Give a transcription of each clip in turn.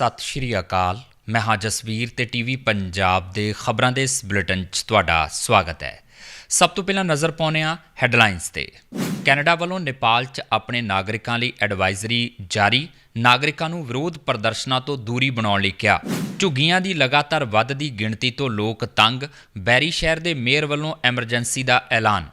ਸਤਿ ਸ਼੍ਰੀ ਅਕਾਲ। ਮੈਂ ਹਾਂ ਜਸਵੀਰ ਤੇ ਟੀਵੀ ਪੰਜਾਬ ਦੇ ਖਬਰਾਂ ਦੇ ਇਸ ਬੁਲੇਟਿਨ 'ਚ ਤੁਹਾਡਾ ਸਵਾਗਤ ਹੈ। ਸਭ ਤੋਂ ਪਹਿਲਾਂ ਨਜ਼ਰ ਪਾਉਂਦੇ ਹਾਂ ਹੈਡਲਾਈਨਸ ਤੇ। ਕੈਨੇਡਾ ਵੱਲੋਂ ਨੇਪਾਲ 'ਚ ਆਪਣੇ ਨਾਗਰਿਕਾਂ ਲਈ ਐਡਵਾਈਜ਼ਰੀ ਜਾਰੀ, ਨਾਗਰਿਕਾਂ ਨੂੰ ਵਿਰੋਧ ਪ੍ਰਦਰਸ਼ਨਾਂ ਤੋਂ ਦੂਰੀ ਬਣਾਉਣ ਲਈ ਕਿਹਾ। ਝੁੱਗੀਆਂ ਦੀ ਲਗਾਤਾਰ ਵੱਧਦੀ ਗਿਣਤੀ ਤੋਂ ਲੋਕ ਤੰਗ, ਬੈਰੀ ਸ਼ਹਿਰ ਦੇ ਮੇਅਰ ਵੱਲੋਂ ਐਮਰਜੈਂਸੀ ਦਾ ਐਲਾਨ।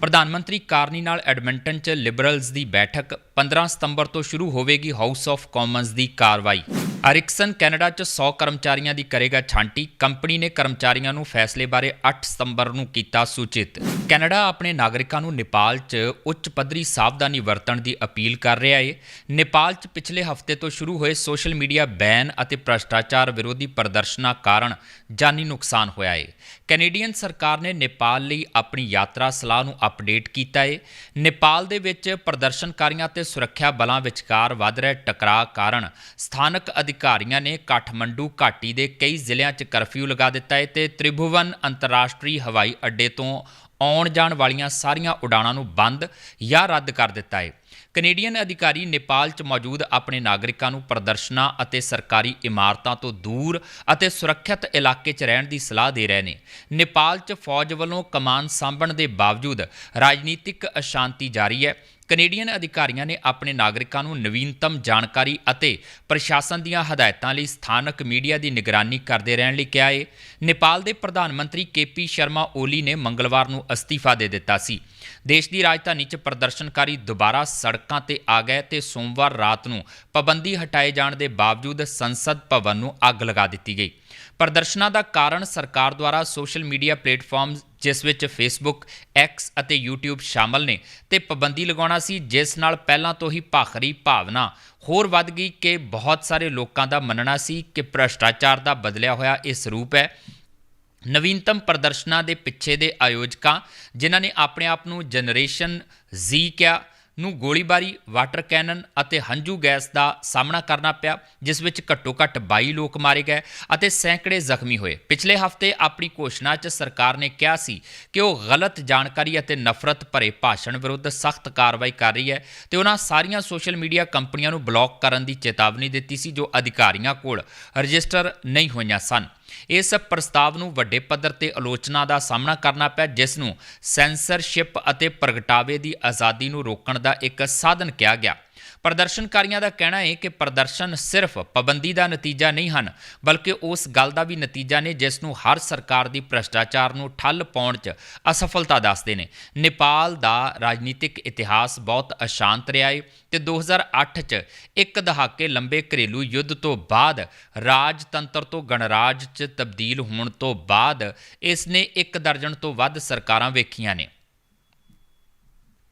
ਪ੍ਰਧਾਨ ਮੰਤਰੀ ਕਾਰਨੀ ਨਾਲ ਐਡਮਿੰਟਨ 'ਚ ਲਿਬਰਲਜ਼ ਦੀ ਬੈਠਕ 15 ਸਤੰਬਰ ਤੋਂ ਸ਼ੁਰੂ ਹੋਵੇਗੀ ਹਾਊਸ ਆਫ ਕਾਮਨਸ ਦੀ ਕਾਰਵਾਈ। ਅਰਿਕਸਨ ਕੈਨੇਡਾ 'ਚ 100 ਕਰਮਚਾਰੀਆਂ ਦੀ ਕਰੇਗਾ ਛਾਂਟੀ। ਕੰਪਨੀ ਨੇ ਕਰਮਚਾਰੀਆਂ ਨੂੰ ਫੈਸਲੇ ਬਾਰੇ 8 ਸਤੰਬਰ ਨੂੰ ਕੀਤਾ ਸੂਚਿਤ। ਕੈਨੇਡਾ ਆਪਣੇ ਨਾਗਰਿਕਾਂ ਨੂੰ ਨੇਪਾਲ 'ਚ ਉੱਚ ਪੱਧਰੀ ਸਾਵਧਾਨੀ ਵਰਤਣ ਦੀ ਅਪੀਲ ਕਰ ਰਿਹਾ ਏ। ਨੇਪਾਲ 'ਚ ਪਿਛਲੇ ਹਫ਼ਤੇ ਤੋਂ ਸ਼ੁਰੂ ਹੋਏ ਸੋਸ਼ਲ ਮੀਡੀਆ ਬੈਨ ਅਤੇ ਭ੍ਰਸ਼ਟਾਚਾਰ ਵਿਰੋਧੀ ਪ੍ਰਦਰਸ਼ਨਾਂ ਕਾਰਨ ਜਾਨੀ ਨੁਕਸਾਨ ਹੋਇਆ ਏ। ਕੈਨੇਡੀਅਨ ਸਰਕਾਰ ਨੇ ਨੇਪਾਲ ਲਈ ਆਪਣੀ ਯਾਤਰਾ ਸਲਾਹ ਨੂੰ ਅਪਡੇਟ ਕੀਤਾ ਏ। ਨੇਪਾਲ ਦੇ ਵਿੱਚ ਪ੍ਰਦਰਸ਼ਨਕਾਰੀਆਂ ਤੇ ਸੁਰੱਖਿਆ ਬਲਾਂ ਵਿਚਕਾਰ ਵੱਧ ਰਹੇ ਟਕਰਾਅ ਕਾਰਨ ਸਥਾਨਕ ਅਧਿਕਾਰੀਆਂ ਨੇ ਕਾਠਮੰਡੂ ਘਾਟੀ ਦੇ ਕਈ ਜ਼ਿਲ੍ਹਿਆਂ 'ਚ ਕਰਫਿਊ ਲਗਾ ਦਿੱਤਾ ਹੈ ਤੇ ਤ੍ਰਿਭੁਵਨ ਅੰਤਰਰਾਸ਼ਟਰੀ ਹਵਾਈ ਅੱਡੇ ਤੋਂ ਆਉਣ ਜਾਣ ਵਾਲੀਆਂ ਸਾਰੀਆਂ ਉਡਾਣਾਂ ਨੂੰ ਬੰਦ ਜਾਂ ਰੱਦ ਕਰ ਦਿੱਤਾ ਹੈ। ਕੈਨੇਡੀਅਨ ਅਧਿਕਾਰੀ ਨੇਪਾਲ 'ਚ ਮੌਜੂਦ ਆਪਣੇ ਨਾਗਰਿਕਾਂ ਨੂੰ ਪ੍ਰਦਰਸ਼ਨਾਂ ਅਤੇ ਸਰਕਾਰੀ ਇਮਾਰਤਾਂ ਤੋਂ ਦੂਰ ਅਤੇ ਸੁਰੱਖਿਅਤ ਇਲਾਕੇ 'ਚ ਰਹਿਣ ਦੀ ਸਲਾਹ ਦੇ ਰਹੇ ਨੇ। ਨੇਪਾਲ 'ਚ ਫੌਜ ਵੱਲੋਂ ਕਮਾਨ ਸਾਂਭਣ ਦੇ ਬਾਵਜੂਦ ਰਾਜਨੀਤਿਕ ਅਸ਼ਾਂਤੀ ਜਾਰੀ ਹੈ। ਕੈਨੇਡੀਅਨ ਅਧਿਕਾਰੀਆਂ ਨੇ ਆਪਣੇ ਨਾਗਰਿਕਾਂ ਨੂੰ ਨਵੀਨਤਮ ਜਾਣਕਾਰੀ ਅਤੇ ਪ੍ਰਸ਼ਾਸਨ ਦੀਆਂ ਹਦਾਇਤਾਂ ਲਈ ਸਥਾਨਕ ਮੀਡੀਆ ਦੀ ਨਿਗਰਾਨੀ ਕਰਦੇ ਰਹਿਣ ਲਈ ਕਿਹਾ ਹੈ ਨੇਪਾਲ ਦੇ ਪ੍ਰਧਾਨ ਮੰਤਰੀ ਕੇਪੀ ਸ਼ਰਮਾ ਓਲੀ ਨੇ ਮੰਗਲਵਾਰ ਨੂੰ ਅਸਤੀਫਾ ਦੇ ਦਿੱਤਾ ਸੀ। ਦੇਸ਼ ਦੀ ਰਾਜਧਾਨੀ 'ਚ ਪ੍ਰਦਰਸ਼ਨਕਾਰੀ ਦੁਬਾਰਾ ਸੜਕਾਂ ਤੇ ਆ ਗਏ ਤੇ ਸੋਮਵਾਰ ਰਾਤ ਨੂੰ ਪਾਬੰਦੀ ਹਟਾਏ ਜਾਣ ਦੇ ਬਾਵਜੂਦ ਸੰਸਦ ਭਵਨ ਨੂੰ ਅੱਗ ਲਗਾ ਦਿੱਤੀ ਗਈ। ਪ੍ਰਦਰਸ਼ਨਾਂ ਦਾ ਕਾਰਨ ਸਰਕਾਰ ਦੁਆਰਾ ਸੋਸ਼ਲ ਮੀਡੀਆ ਪਲੇਟਫਾਰਮਸ ਜਿਸ ਵਿੱਚ ਫੇਸਬੁੱਕ ਐਕਸ ਅਤੇ YouTube ਸ਼ਾਮਲ ਨੇ ਤੇ ਪਾਬੰਦੀ ਲਗਾਉਣਾ ਸੀ, ਜਿਸ ਨਾਲ ਪਹਿਲਾਂ ਤੋਂ ਹੀ ਭਾਖਰੀ ਭਾਵਨਾ ਹੋਰ ਵੱਧ ਗਈ ਕਿ ਬਹੁਤ ਸਾਰੇ ਲੋਕਾਂ ਦਾ ਮੰਨਣਾ ਸੀ ਕਿ ਭ੍ਰਸ਼ਟਾਚਾਰ ਦਾ ਬਦਲਿਆ ਹੋਇਆ ਇਹ ਸਰੂਪ ਹੈ। ਨਵੀਨਤਮ ਪ੍ਰਦਰਸ਼ਨਾਂ ਦੇ ਪਿੱਛੇ ਦੇ ਆਯੋਜਕਾਂ, ਜਿਨ੍ਹਾਂ ਨੇ ਆਪਣੇ ਆਪ ਨੂੰ ਜਨਰੇਸ਼ਨ Z ਕਿਹਾ ਨੂੰ ਗੋਲੀਬਾਰੀ, ਵਾਟਰ ਕੈਨਨ ਅਤੇ ਹੰਝੂ ਗੈਸ ਦਾ ਸਾਹਮਣਾ ਕਰਨਾ ਪਿਆ, ਜਿਸ ਵਿੱਚ ਘੱਟੋ-ਘੱਟ 22 ਲੋਕ ਮਾਰੇ ਗਏ ਅਤੇ ਸੈਂਕੜੇ ਜ਼ਖਮੀ ਹੋਏ। ਪਿਛਲੇ ਹਫ਼ਤੇ ਆਪਣੀ ਘੋਸ਼ਣਾ 'ਚ ਸਰਕਾਰ ਨੇ ਕਿਹਾ ਸੀ ਕਿ ਉਹ ਗਲਤ ਜਾਣਕਾਰੀ ਅਤੇ ਨਫ਼ਰਤ ਭਰੇ ਭਾਸ਼ਣ ਵਿਰੁੱਧ ਸਖਤ ਕਾਰਵਾਈ ਕਰ ਰਹੀ ਹੈ ਤੇ ਉਹਨਾਂ ਸਾਰੀਆਂ ਸੋਸ਼ਲ ਮੀਡੀਆ ਕੰਪਨੀਆਂ ਨੂੰ ਬਲੌਕ ਕਰਨ ਦੀ ਚੇਤਾਵਨੀ ਦਿੱਤੀ ਸੀ ਜੋ ਅਧਿਕਾਰੀਆਂ ਕੋਲ ਰਜਿਸਟਰ ਨਹੀਂ ਹੋਈਆਂ ਸਨ। ਇਸ ਪ੍ਰਸਤਾਵ ਨੂੰ ਵੱਡੇ ਪੱਧਰ ਤੇ ਆਲੋਚਨਾ ਦਾ ਸਾਹਮਣਾ ਕਰਨਾ ਪਿਆ, ਜਿਸ ਨੂੰ ਸੈਂਸਰਸ਼ਿਪ ਅਤੇ ਪ੍ਰਗਟਾਵੇ ਦੀ ਆਜ਼ਾਦੀ ਨੂੰ ਰੋਕਣ ਦਾ ਇੱਕ ਸਾਧਨ ਕਿਹਾ ਗਿਆ। ਪ੍ਰਦਰਸ਼ਨਕਾਰੀਆਂ ਦਾ ਕਹਿਣਾ ਹੈ ਕਿ ਪ੍ਰਦਰਸ਼ਨ ਸਿਰਫ ਪਾਬੰਦੀ ਦਾ ਨਤੀਜਾ ਨਹੀਂ ਹਨ, ਬਲਕਿ ਉਸ ਗੱਲ ਦਾ ਵੀ ਨਤੀਜਾ ਨੇ ਜਿਸ ਨੂੰ ਹਰ ਸਰਕਾਰ ਦੀ ਭ੍ਰਸ਼ਟਾਚਾਰ ਨੂੰ ਠੱਲ ਪਾਉਣ 'ਚ ਅਸਫਲਤਾ ਦੱਸਦੇ ਨੇ। ਨੇਪਾਲ ਦਾ ਰਾਜਨੀਤਿਕ ਇਤਿਹਾਸ ਬਹੁਤ ਅਸ਼ਾਂਤ ਰਿਹਾ ਹੈ ਤੇ 2008 'ਚ ਇੱਕ ਦਹਾਕੇ ਲੰਬੇ ਘਰੇਲੂ ਯੁੱਧ ਤੋਂ ਬਾਅਦ ਰਾਜਤੰਤਰ ਤੋਂ ਗਣਰਾਜ 'ਚ ਤਬਦੀਲ ਹੋਣ ਤੋਂ ਬਾਅਦ ਇਸ ਨੇ ਇੱਕ ਦਰਜਨ ਤੋਂ ਵੱਧ ਸਰਕਾਰਾਂ ਵੇਖੀਆਂ ਨੇ।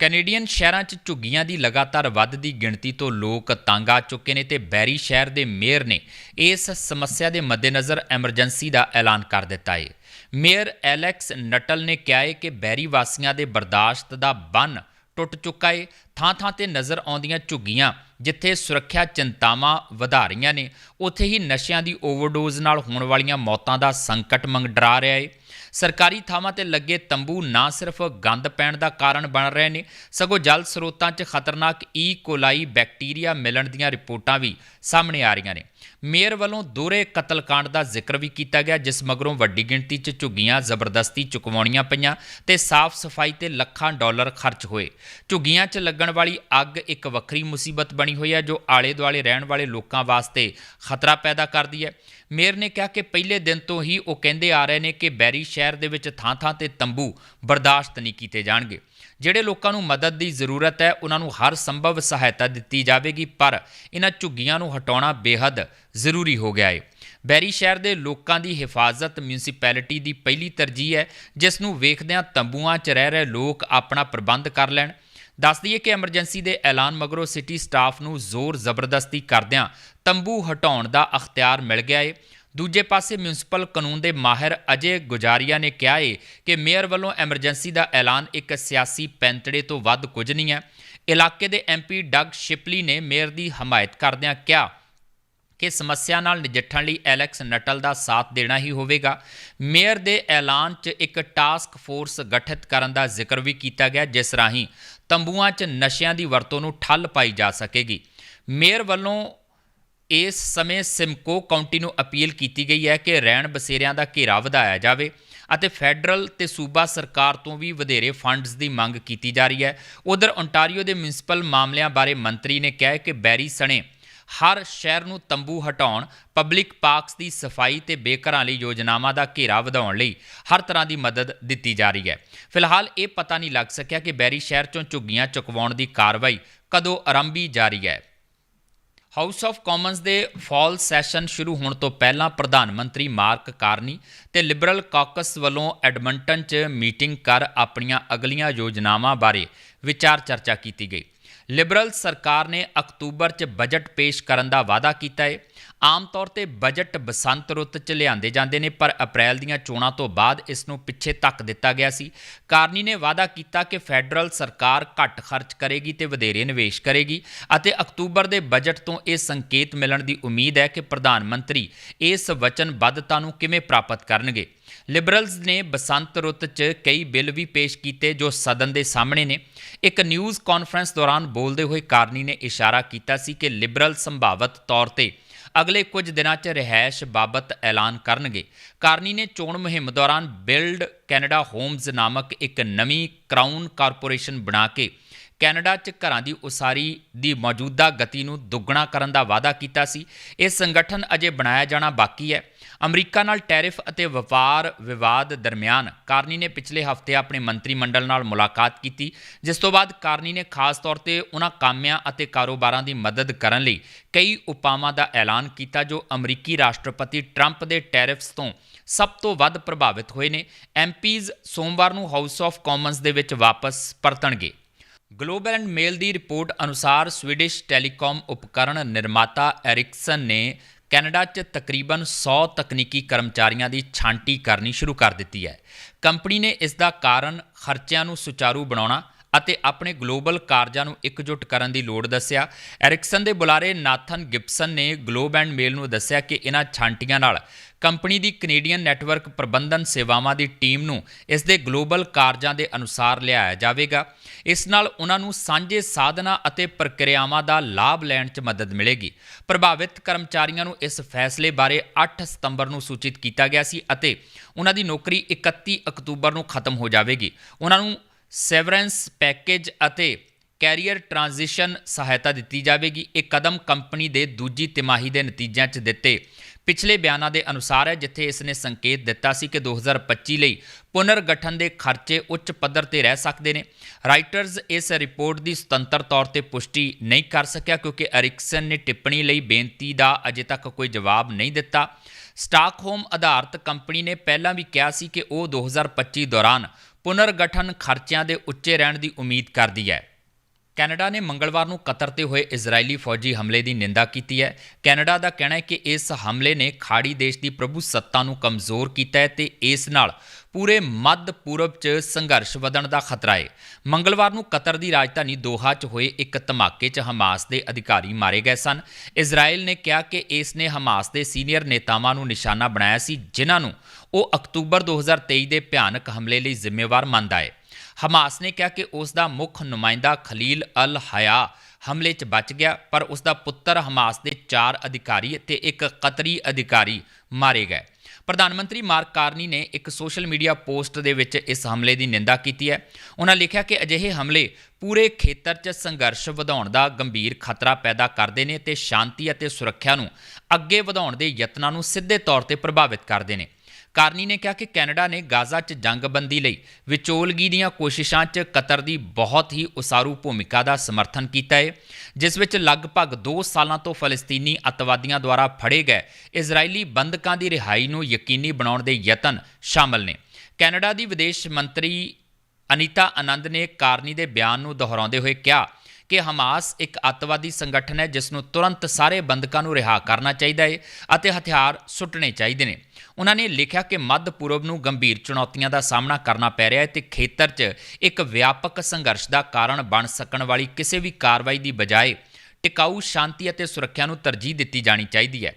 ਕੈਨੇਡੀਅਨ ਸ਼ਹਿਰਾਂ 'ਚ ਝੁੱਗੀਆਂ ਦੀ ਲਗਾਤਾਰ ਵੱਧਦੀ ਗਿਣਤੀ ਤੋਂ ਲੋਕ ਤੰਗ ਆ ਚੁੱਕੇ ਨੇ ਤੇ ਬੈਰੀ ਸ਼ਹਿਰ ਦੇ ਮੇਅਰ ਨੇ ਇਸ ਸਮੱਸਿਆ ਦੇ ਮੱਦੇਨਜ਼ਰ ਐਮਰਜੈਂਸੀ ਦਾ ਐਲਾਨ ਕਰ ਦਿੱਤਾ ਹੈ ਮੇਅਰ ਐਲੈਕਸ ਨਟਲ ਨੇ ਕਿਹਾ ਹੈ ਕਿ ਬੈਰੀ ਵਾਸੀਆਂ ਦੇ ਬਰਦਾਸ਼ਤ ਦਾ ਬੰਨ ਟੁੱਟ ਚੁੱਕਾ ਹੈ ਥਾਂ-ਥਾਂ ਤੇ ਨਜ਼ਰ ਆਉਂਦੀਆਂ ਝੁੱਗੀਆਂ ਜਿੱਥੇ ਸੁਰੱਖਿਆ ਚਿੰਤਾਵਾਂ ਵਧਾ ਰਹੀਆਂ ਨੇ, ਉੱਥੇ ਹੀ ਨਸ਼ਿਆਂ ਦੀ ਓਵਰਡੋਜ਼ ਨਾਲ ਹੋਣ ਵਾਲੀਆਂ ਮੌਤਾਂ ਦਾ ਸੰਕਟ ਮੰਡਰਾ ਰਿਹਾ ਹੈ ਸਰਕਾਰੀ ਥਾਵਾਂ ਤੇ ਲੱਗੇ ਤੰਬੂ ਨਾ ਸਿਰਫ ਗੰਦ ਪੈਣ ਦਾ ਕਾਰਨ ਬਣ ਰਹੇ ਨੇ, ਸਗੋਂ ਜਲ ਸਰੋਤਾਂ 'ਚ ਖਤਰਨਾਕ ਈ ਕੋਲਾਈ ਬੈਕਟੀਰੀਆ ਮਿਲਣ ਦੀਆਂ ਰਿਪੋਰਟਾਂ ਵੀ ਸਾਹਮਣੇ ਆ ਰਹੀਆਂ ਨੇ। ਮੇਅਰ ਵੱਲੋਂ ਦੋਹਰੇ ਕਤਲकांड ਦਾ ਜ਼ਿਕਰ ਵੀ ਕੀਤਾ ਗਿਆ, ਜਿਸ ਮਗਰੋਂ ਵੱਡੀ ਗਿਣਤੀ 'ਚ ਝੁੱਗੀਆਂ ਜ਼ਬਰਦਸਤੀ ਚੁਕਵਾਉਣੀਆਂ ਪਈਆਂ ਤੇ ਸਾਫ਼ ਸਫ਼ਾਈ ਤੇ ਲੱਖਾਂ ਡਾਲਰ ਖਰਚ ਹੋਏ। ਝੁੱਗੀਆਂ 'ਚ ਲੱਗਣ ਵਾਲੀ ਅੱਗ ਇੱਕ ਵੱਖਰੀ ਮੁਸੀਬਤ ਬਣੀ ਹੋਈ ਹੈ, ਜੋ ਆਲੇ ਦੁਆਲੇ ਰਹਿਣ ਵਾਲੇ ਲੋਕਾਂ ਵਾਸਤੇ ਖਤਰਾ ਪੈਦਾ ਕਰਦੀ ਹੈ। ਮੇਅਰ ਨੇ ਕਿਹਾ ਕਿ ਪਹਿਲੇ ਦਿਨ ਤੋਂ ਹੀ ਉਹ ਕਹਿੰਦੇ ਆ ਰਹੇ ਨੇ ਕਿ ਬੈਰੀ ਸ਼ਹਿਰ ਦੇ ਵਿੱਚ ਥਾਂ-ਥਾਂ ਤੇ ਤੰਬੂ ਬਰਦਾਸ਼ਤ ਨਹੀਂ ਕੀਤੇ ਜਾਣਗੇ। ਜਿਹੜੇ ਲੋਕਾਂ ਨੂੰ ਮਦਦ ਦੀ ਜ਼ਰੂਰਤ ਹੈ, ਉਹਨਾਂ ਨੂੰ ਹਰ ਸੰਭਵ ਸਹਾਇਤਾ ਦਿੱਤੀ ਜਾਵੇਗੀ, ਪਰ ਇਹਨਾਂ ਝੁੱਗੀਆਂ ਨੂੰ ਹਟਾਉਣਾ ਬੇहद ਜ਼ਰੂਰੀ ਹੋ ਗਿਆ ਹੈ ਬੈਰੀ ਸ਼ਹਿਰ ਦੇ ਲੋਕਾਂ ਦੀ ਹਿਫਾਜ਼ਤ ਮਿਊਨਿਸਪੈਲਿਟੀ ਦੀ ਪਹਿਲੀ ਤਰਜੀਹ ਹੈ, ਜਿਸ ਨੂੰ ਵੇਖਦਿਆਂ ਤੰਬੂਆਂ 'ਚ ਰਹਿ ਰਹੇ ਲੋਕ ਆਪਣਾ ਪ੍ਰਬੰਧ ਕਰ ਲੈਣ। ਦੱਸ ਦਈਏ ਕਿ ਐਮਰਜੈਂਸੀ ਦੇ ਐਲਾਨ ਮਗਰੋਂ ਸਿਟੀ ਸਟਾਫ ਨੂੰ ਜ਼ੋਰ ਜ਼ਬਰਦਸਤੀ ਕਰਦਿਆਂ ਤੰਬੂ ਹਟਾਉਣ ਦਾ ਅਖਤਿਆਰ ਮਿਲ ਗਿਆ ਏ। ਦੂਜੇ ਪਾਸੇ ਮਿਊਨਿਸਪਲ ਕਾਨੂੰਨ ਦੇ ਮਾਹਿਰ ਅਜੇ ਗੁਜਾਰੀਆ ਨੇ ਕਿਹਾ ਏ ਕਿ ਮੇਅਰ ਵੱਲੋਂ ਐਮਰਜੈਂਸੀ ਦਾ ਐਲਾਨ ਇੱਕ ਸਿਆਸੀ ਪੈਂਤੜੇ ਤੋਂ ਵੱਧ ਕੁਝ ਨਹੀਂ ਹੈ। ਇਲਾਕੇ ਦੇ ਐਮਪੀ ਡਗ ਸ਼ਿਪਲੀ ਨੇ ਮੇਅਰ ਦੀ ਹਮਾਇਤ ਕਰਦਿਆਂ ਕਿਹਾ ਕਿ ਸਮੱਸਿਆ ਨਾਲ ਨਜਿੱਠਣ ਲਈ ਐਲੈਕਸ ਨਟਲ ਦਾ ਸਾਥ ਦੇਣਾ ਹੀ ਹੋਵੇਗਾ। ਮੇਅਰ ਦੇ ਐਲਾਨ 'ਚ ਇੱਕ ਟਾਸਕ ਫੋਰਸ ਗਠਿਤ ਕਰਨ ਦਾ ਜ਼ਿਕਰ ਵੀ ਕੀਤਾ ਗਿਆ, ਜਿਸ ਰਾਹੀਂ ਤੰਬੂਆਂ 'ਚ ਨਸ਼ਿਆਂ ਦੀ ਵਰਤੋਂ ਨੂੰ ਠੱਲ ਪਾਈ ਜਾ ਸਕੇਗੀ। ਮੇਅਰ ਵੱਲੋਂ ਇਸ ਸਮੇਂ ਸਿਮਕੋ ਕਾਉਂਟੀ ਨੂੰ ਅਪੀਲ ਕੀਤੀ ਗਈ ਹੈ ਕਿ ਰਹਿਣ ਬਸੇਰਿਆਂ ਦਾ ਘੇਰਾ ਵਧਾਇਆ ਜਾਵੇ ਅਤੇ ਫੈਡਰਲ ਤੇ ਸੂਬਾ ਸਰਕਾਰ ਤੋਂ ਵੀ ਵਧੇਰੇ ਫੰਡਸ ਦੀ ਮੰਗ ਕੀਤੀ ਜਾ ਰਹੀ ਹੈ। ਉਧਰ ਓਨਟਾਰੀਓ ਦੇ ਮਿਊਨਿਸਪਲ ਮਾਮਲਿਆਂ ਬਾਰੇ ਮੰਤਰੀ ਨੇ ਕਿਹਾ ਕਿ ਬੈਰੀ ਸਣੇ ਹਰ ਸ਼ਹਿਰ ਨੂੰ ਤੰਬੂ ਹਟਾਉਣ ਪਬਲਿਕ ਪਾਰਕਸ ਦੀ ਸਫ਼ਾਈ ਤੇ ਬੇਘਰਾਂ ਲਈ ਯੋਜਨਾਵਾਂ ਦਾ ਘੇਰਾ ਵਧਾਉਣ ਲਈ ਹਰ ਤਰ੍ਹਾਂ ਦੀ ਮਦਦ ਦਿੱਤੀ ਜਾ ਰਹੀ ਹੈ। ਫਿਲਹਾਲ ਇਹ ਪਤਾ ਨਹੀਂ ਲੱਗ ਸਕਿਆ ਕਿ ਬੈਰੀ ਸ਼ਹਿਰ ਚੋਂ ਝੁੱਗੀਆਂ ਚੁਕਵਾਉਣ ਦੀ ਕਾਰਵਾਈ ਕਦੋਂ ਆਰੰਭੀ ਜਾ ਰਹੀ ਹੈ। ਹਾਊਸ ਆਫ ਕਾਮਨਸ ਦੇ ਫਾਲ ਸੈਸ਼ਨ ਸ਼ੁਰੂ ਹੋਣ ਤੋਂ ਪਹਿਲਾਂ ਪ੍ਰਧਾਨ ਮੰਤਰੀ ਮਾਰਕ ਕਾਰਨੀ ਤੇ ਲਿਬਰਲ ਕਾਕਸ ਵੱਲੋਂ ਐਡਮੰਟਨ 'ਚ ਮੀਟਿੰਗ ਕਰ ਆਪਣੀਆਂ ਅਗਲੀਆਂ ਯੋਜਨਾਵਾਂ ਬਾਰੇ ਵਿਚਾਰ ਚਰਚਾ ਕੀਤੀ ਗਈ। ਲਿਬਰਲ ਸਰਕਾਰ ਨੇ ਅਕਤੂਬਰ 'ਚ ਬਜਟ ਪੇਸ਼ ਕਰਨ ਦਾ ਵਾਅਦਾ ਕੀਤਾ ਹੈ। ਆਮ ਤੌਰ ਤੇ ਬਜਟ ਬਸੰਤ ਰੁੱਤ 'ਚ ਲਿਆਂਦੇ ਜਾਂਦੇ ਨੇ, ਪਰ ਅਪ੍ਰੈਲ ਦੀਆਂ ਚੋਣਾਂ ਤੋਂ ਬਾਅਦ ਇਸ ਨੂੰ ਪਿੱਛੇ ਧੱਕ ਦਿੱਤਾ ਗਿਆ ਸੀ। ਕਾਰਨੀ ਨੇ ਵਾਅਦਾ ਕੀਤਾ ਕਿ ਫੈਡਰਲ ਸਰਕਾਰ ਘੱਟ ਖਰਚ ਕਰੇਗੀ ਤੇ ਵਧੇਰੇ ਨਿਵੇਸ਼ ਕਰੇਗੀ ਅਤੇ ਅਕਤੂਬਰ ਦੇ ਬਜਟ ਤੋਂ ਇਹ ਸੰਕੇਤ ਮਿਲਣ ਦੀ ਉਮੀਦ ਹੈ ਕਿ ਪ੍ਰਧਾਨ ਮੰਤਰੀ ਇਸ ਵਚਨਬੱਧਤਾ ਨੂੰ ਕਿਵੇਂ ਪ੍ਰਾਪਤ ਕਰਨਗੇ। ਲਿਬਰਲਜ਼ ਨੇ ਬਸੰਤ ਰੁੱਤ 'ਚ ਕਈ ਬਿੱਲ ਵੀ ਪੇਸ਼ ਕੀਤੇ ਜੋ ਸਦਨ ਦੇ ਸਾਹਮਣੇ ਨੇ। ਇੱਕ ਨਿਊਜ਼ ਕਾਨਫਰੰਸ ਦੌਰਾਨ ਬੋਲਦੇ ਹੋਏ ਕਾਰਨੀ ਨੇ ਇਸ਼ਾਰਾ ਕੀਤਾ ਸੀ ਕਿ ਲਿਬਰਲ ਸੰਭਾਵਤ ਤੌਰ ਤੇ ਅਗਲੇ ਕੁਝ ਦਿਨਾਂ 'ਚ ਰਿਹਾਇਸ਼ ਬਾਬਤ ਐਲਾਨ ਕਰਨਗੇ। ਕਾਰਨੀ ਨੇ ਚੋਣ ਮੁਹਿੰਮ ਦੌਰਾਨ ਬਿਲਡ ਕੈਨੇਡਾ ਹੋਮਜ਼ ਨਾਮਕ ਇੱਕ ਨਵੀਂ ਕਰਾਊਨ ਕਾਰਪੋਰੇਸ਼ਨ ਬਣਾ ਕੇ ਕੈਨੇਡਾ 'ਚ ਘਰਾਂ ਦੀ ਉਸਾਰੀ ਦੀ ਮੌਜੂਦਾ ਗਤੀ ਨੂੰ ਦੁੱਗਣਾ ਕਰਨ ਦਾ ਵਾਅਦਾ ਕੀਤਾ ਸੀ। ਇਹ ਸੰਗਠਨ ਅਜੇ ਬਣਾਇਆ ਜਾਣਾ ਬਾਕੀ ਹੈ। ਅਮਰੀਕਾ ਨਾਲ ਟੈਰਿਫ ਅਤੇ ਵਪਾਰ ਵਿਵਾਦ ਦਰਮਿਆਨ ਕਾਰਨੀ ਨੇ ਪਿਛਲੇ ਹਫ਼ਤੇ ਆਪਣੇ ਮੰਤਰੀ ਮੰਡਲ ਨਾਲ ਮੁਲਾਕਾਤ ਕੀਤੀ, ਜਿਸ ਤੋਂ ਬਾਅਦ ਕਾਰਨੀ ਨੇ ਖਾਸ ਤੌਰ ਤੇ ਉਹਨਾਂ ਕਾਮਿਆਂ ਅਤੇ ਕਾਰੋਬਾਰਾਂ ਦੀ ਮਦਦ ਕਰਨ ਲਈ ਕਈ ਉਪਾਵਾਂ ਦਾ ਐਲਾਨ ਕੀਤਾ ਜੋ ਅਮਰੀਕੀ ਰਾਸ਼ਟਰਪਤੀ ਟਰੰਪ ਦੇ ਟੈਰਿਫਸ ਤੋਂ ਸਭ ਤੋਂ ਵੱਧ ਪ੍ਰਭਾਵਿਤ ਹੋਏ ਨੇ। ਐਮਪੀਜ਼ ਸੋਮਵਾਰ ਨੂੰ ਹਾਊਸ ਆਫ ਕਾਮਨਸ ਦੇ ਵਿੱਚ ਵਾਪਸ ਪਰਤਣਗੇ। ਗਲੋਬਲ ਐਂਡ ਮੇਲ ਦੀ ਰਿਪੋਰਟ ਅਨੁਸਾਰ ਸਵੀਡਿਸ਼ ਟੈਲੀਕਾਮ ਉਪਕਰਣ ਨਿਰਮਾਤਾ ਐਰਿਕਸਨ ਨੇ ਕੈਨੇਡਾ 'ਚ ਤਕਰੀਬਨ 100 ਤਕਨੀਕੀ ਕਰਮਚਾਰੀਆਂ ਦੀ ਛਾਂਟੀ ਕਰਨੀ ਸ਼ੁਰੂ ਕਰ ਦਿੱਤੀ ਹੈ। ਕੰਪਨੀ ਨੇ ਇਸ ਦਾ ਕਾਰਨ ਖਰਚਿਆਂ ਨੂੰ ਸੁਚਾਰੂ ਬਣਾਉਣਾ ਅਤੇ ਆਪਣੇ ਗਲੋਬਲ ਕਾਰਜਾਂ ਨੂੰ ਇਕਜੁੱਟ ਕਰਨ ਦੀ ਲੋੜ ਦੱਸਿਆ। ਐਰਿਕਸਨ ਦੇ ਬੁਲਾਰੇ ਨਾਥਨ ਗਿਬਸਨ ਨੇ ਗਲੋਬ ਐਂਡ ਮੇਲ ਨੂੰ ਦੱਸਿਆ ਕਿ ਇਹਨਾਂ ਛਾਂਟੀਆਂ ਨਾਲ ਕੰਪਨੀ ਦੀ ਕੈਨੇਡੀਅਨ ਨੈਟਵਰਕ ਪ੍ਰਬੰਧਨ ਸੇਵਾਵਾਂ ਦੀ ਟੀਮ ਨੂੰ ਇਸ ਦੇ ਗਲੋਬਲ ਕਾਰਜਾਂ ਦੇ ਅਨੁਸਾਰ ਲਿਆਇਆ ਜਾਵੇਗਾ। ਇਸ ਨਾਲ ਉਹਨਾਂ ਨੂੰ ਸਾਂਝੇ ਸਾਧਨਾਂ ਅਤੇ ਪ੍ਰਕਿਰਿਆਵਾਂ ਦਾ ਲਾਭ ਲੈਣ 'ਚ ਮਦਦ ਮਿਲੇਗੀ। ਪ੍ਰਭਾਵਿਤ ਕਰਮਚਾਰੀਆਂ ਨੂੰ ਇਸ ਫੈਸਲੇ ਬਾਰੇ 8 ਸਤੰਬਰ ਨੂੰ ਸੂਚਿਤ ਕੀਤਾ ਗਿਆ ਸੀ ਅਤੇ ਉਹਨਾਂ ਦੀ ਨੌਕਰੀ 31 ਅਕਤੂਬਰ ਨੂੰ ਖਤਮ ਹੋ ਜਾਵੇਗੀ। ਉਹਨਾਂ ਨੂੰ ਸੇਵਰੈਂਸ ਪੈਕੇਜ ਅਤੇ ਕੈਰੀਅਰ ਟ੍ਰਾਂਜੀਸ਼ਨ ਸਹਾਇਤਾ ਦਿੱਤੀ ਜਾਵੇਗੀ। ਇਹ ਕਦਮ ਕੰਪਨੀ ਦੇ ਦੂਜੀ ਤਿਮਾਹੀ ਦੇ ਨਤੀਜਿਆਂ 'ਚ ਦਿੱਤੇ। ਪਿਛਲੇ ਬਿਆਨਾਂ ਦੇ ਅਨੁਸਾਰ ਹੈ, ਜਿੱਥੇ ਇਸ ਨੇ ਸੰਕੇਤ ਦਿੱਤਾ ਸੀ ਕਿ 2025 ਲਈ ਪੁਨਰਗਠਨ ਦੇ ਖਰਚੇ ਉੱਚ ਪੱਧਰ ਤੇ ਰਹਿ ਸਕਦੇ ਨੇ। ਰਾਈਟਰਜ਼ ਇਸ ਰਿਪੋਰਟ ਦੀ ਸੁਤੰਤਰ ਤੌਰ ਤੇ ਪੁਸ਼ਟੀ ਨਹੀਂ ਕਰ ਸਕਿਆ, ਕਿਉਂਕਿ ਐਰਿਕਸਨ ਨੇ ਟਿੱਪਣੀ ਲਈ ਬੇਨਤੀ ਦਾ ਅਜੇ ਤੱਕ ਕੋਈ ਜਵਾਬ ਨਹੀਂ ਦਿੱਤਾ। ਸਟਾਕਹੋਮ ਆਧਾਰਿਤ ਕੰਪਨੀ ਨੇ ਪਹਿਲਾਂ ਵੀ ਕਿਹਾ ਸੀ ਕਿ ਉਹ 2025 ਦੌਰਾਨ ਪੁਨਰਗਠਨ ਖਰਚਿਆਂ ਦੇ ਉੱਚੇ ਰਹਿਣ ਦੀ ਉਮੀਦ ਕਰਦੀ ਹੈ। ਕੈਨੇਡਾ ਨੇ ਮੰਗਲਵਾਰ ਨੂੰ ਕਤਰ ਤੇ ਹੋਏ ਇਜ਼ਰਾਈਲੀ ਫੌਜੀ ਹਮਲੇ ਦੀ ਨਿੰਦਾ ਕੀਤੀ ਹੈ। ਕੈਨੇਡਾ ਦਾ ਕਹਿਣਾ ਹੈ ਕਿ ਇਸ ਹਮਲੇ ਨੇ ਖਾੜੀ ਦੇਸ਼ ਦੀ ਪ੍ਰਭੂ ਸੱਤਾ ਨੂੰ ਕਮਜ਼ੋਰ ਕੀਤਾ ਹੈ ਤੇ ਇਸ ਨਾਲ ਪੂਰੇ ਮੱਧ ਪੂਰਬ 'ਚ ਸੰਘਰਸ਼ ਵਧਣ ਦਾ ਖਤਰਾ ਹੈ ਮੰਗਲਵਾਰ ਨੂੰ ਕਤਰ ਦੀ ਰਾਜਧਾਨੀ ਦੋਹਾ 'ਚ ਹੋਏ ਇੱਕ ਧਮਾਕੇ 'ਚ ਹਮਾਸ ਦੇ ਅਧਿਕਾਰੀ ਮਾਰੇ ਗਏ ਸਨ। ਇਜ਼ਰਾਈਲ ਨੇ ਕਿਹਾ ਕਿ ਇਸ ਨੇ ਹਮਾਸ ਦੇ ਸੀਨੀਅਰ ਨੇਤਾਵਾਂ ਨੂੰ ਨਿਸ਼ਾਨਾ ਬਣਾਇਆ ਸੀ, ਜਿਨ੍ਹਾਂ ਨੂੰ ਉਹ ਅਕਤੂਬਰ 2023 ਦੇ ਭਿਆਨਕ ਹਮਲੇ ਲਈ ਜ਼ਿੰਮੇਵਾਰ ਮੰਨਦਾ ਹੈ ਹਮਾਸ ਨੇ ਕਿਹਾ ਕਿ ਉਸ ਦਾ ਮੁੱਖ ਨੁਮਾਇੰਦਾ ਖਲੀਲ ਅਲ ਹਯਾ ਹਮਲੇ 'ਚ ਬਚ ਗਿਆ, ਪਰ ਉਸ ਦਾ ਪੁੱਤਰ ਹਮਾਸ ਦੇ ਚਾਰ ਅਧਿਕਾਰੀ ਅਤੇ ਇੱਕ ਕਤਰੀ ਅਧਿਕਾਰੀ ਮਾਰੇ ਗਏ। ਪ੍ਰਧਾਨ ਮੰਤਰੀ ਮਾਰਕ ਕਾਰਨੀ ਨੇ ਇੱਕ ਸੋਸ਼ਲ ਮੀਡੀਆ ਪੋਸਟ ਦੇ ਵਿੱਚ ਇਸ ਹਮਲੇ ਦੀ ਨਿੰਦਾ ਕੀਤੀ ਹੈ। ਉਹਨਾਂ ਲਿਖਿਆ ਕਿ ਅਜਿਹੇ ਹਮਲੇ ਪੂਰੇ ਖੇਤਰ 'ਚ ਸੰਘਰਸ਼ ਵਧਾਉਣ ਦਾ ਗੰਭੀਰ ਖਤਰਾ ਪੈਦਾ ਕਰਦੇ ਨੇ ਤੇ ਸ਼ਾਂਤੀ ਅਤੇ ਸੁਰੱਖਿਆ ਨੂੰ ਅੱਗੇ ਵਧਾਉਣ ਦੇ ਯਤਨਾਂ ਨੂੰ ਸਿੱਧੇ ਤੌਰ ਤੇ ਪ੍ਰਭਾਵਿਤ ਕਰਦੇ ਨੇ। ਕਾਰਨੀ ਨੇ ਕਿਹਾ ਕਿ ਕੈਨੇਡਾ ਨੇ ਗਾਜ਼ਾ 'ਚ ਜੰਗਬੰਦੀ ਲਈ ਵਿਚੋਲਗੀ ਦੀਆਂ ਕੋਸ਼ਿਸ਼ਾਂ 'ਚ ਕਤਰ ਦੀ ਬਹੁਤ ਹੀ ਉਸਾਰੂ ਭੂਮਿਕਾ ਦਾ ਸਮਰਥਨ ਕੀਤਾ ਹੈ, ਜਿਸ ਵਿੱਚ ਲਗਭਗ 2 ਸਾਲਾਂ ਤੋਂ ਫਲਸਤੀਨੀ ਅਤਵਾਦੀਆਂ ਦੁਆਰਾ ਫੜੇ ਗਏ ਇਜ਼ਰਾਈਲੀ ਬੰਦਕਾਂ ਦੀ ਰਿਹਾਈ ਨੂੰ ਯਕੀਨੀ ਬਣਾਉਣ ਦੇ ਯਤਨ ਸ਼ਾਮਲ ਨੇ। ਕੈਨੇਡਾ ਦੀ ਵਿਦੇਸ਼ ਮੰਤਰੀ ਅਨੀਤਾ ਆਨੰਦ ਨੇ ਕਾਰਨੀ ਦੇ ਬਿਆਨ ਨੂੰ ਦੁਹਰਾਉਂਦੇ ਹੋਏ ਕਿਹਾ ਕਿ ਹਮਾਸ ਇੱਕ ਅੱਤਵਾਦੀ ਸੰਗਠਨ ਹੈ, ਜਿਸ ਨੂੰ ਤੁਰੰਤ ਸਾਰੇ ਬੰਦਕਾਂ ਨੂੰ ਰਿਹਾ ਕਰਨਾ ਚਾਹੀਦਾ ਹੈ ਅਤੇ ਹਥਿਆਰ ਸੁੱਟਣੇ ਚਾਹੀਦੇ ਨੇ। ਉਹਨਾਂ ਨੇ ਲਿਖਿਆ ਕਿ ਮੱਧ ਪੂਰਬ ਨੂੰ ਗੰਭੀਰ ਚੁਣੌਤੀਆਂ ਦਾ ਸਾਹਮਣਾ ਕਰਨਾ ਪੈ ਰਿਹਾ ਹੈ ਤੇ ਖੇਤਰ 'ਚ ਇੱਕ ਵਿਆਪਕ ਸੰਘਰਸ਼ ਦਾ ਕਾਰਨ ਬਣ ਸਕਣ ਵਾਲੀ ਕਿਸੇ ਵੀ ਕਾਰਵਾਈ ਦੀ ਬਜਾਏ ਟਿਕਾਊ ਸ਼ਾਂਤੀ ਅਤੇ ਸੁਰੱਖਿਆ ਨੂੰ ਤਰਜੀਹ ਦਿੱਤੀ ਜਾਣੀ ਚਾਹੀਦੀ ਹੈ।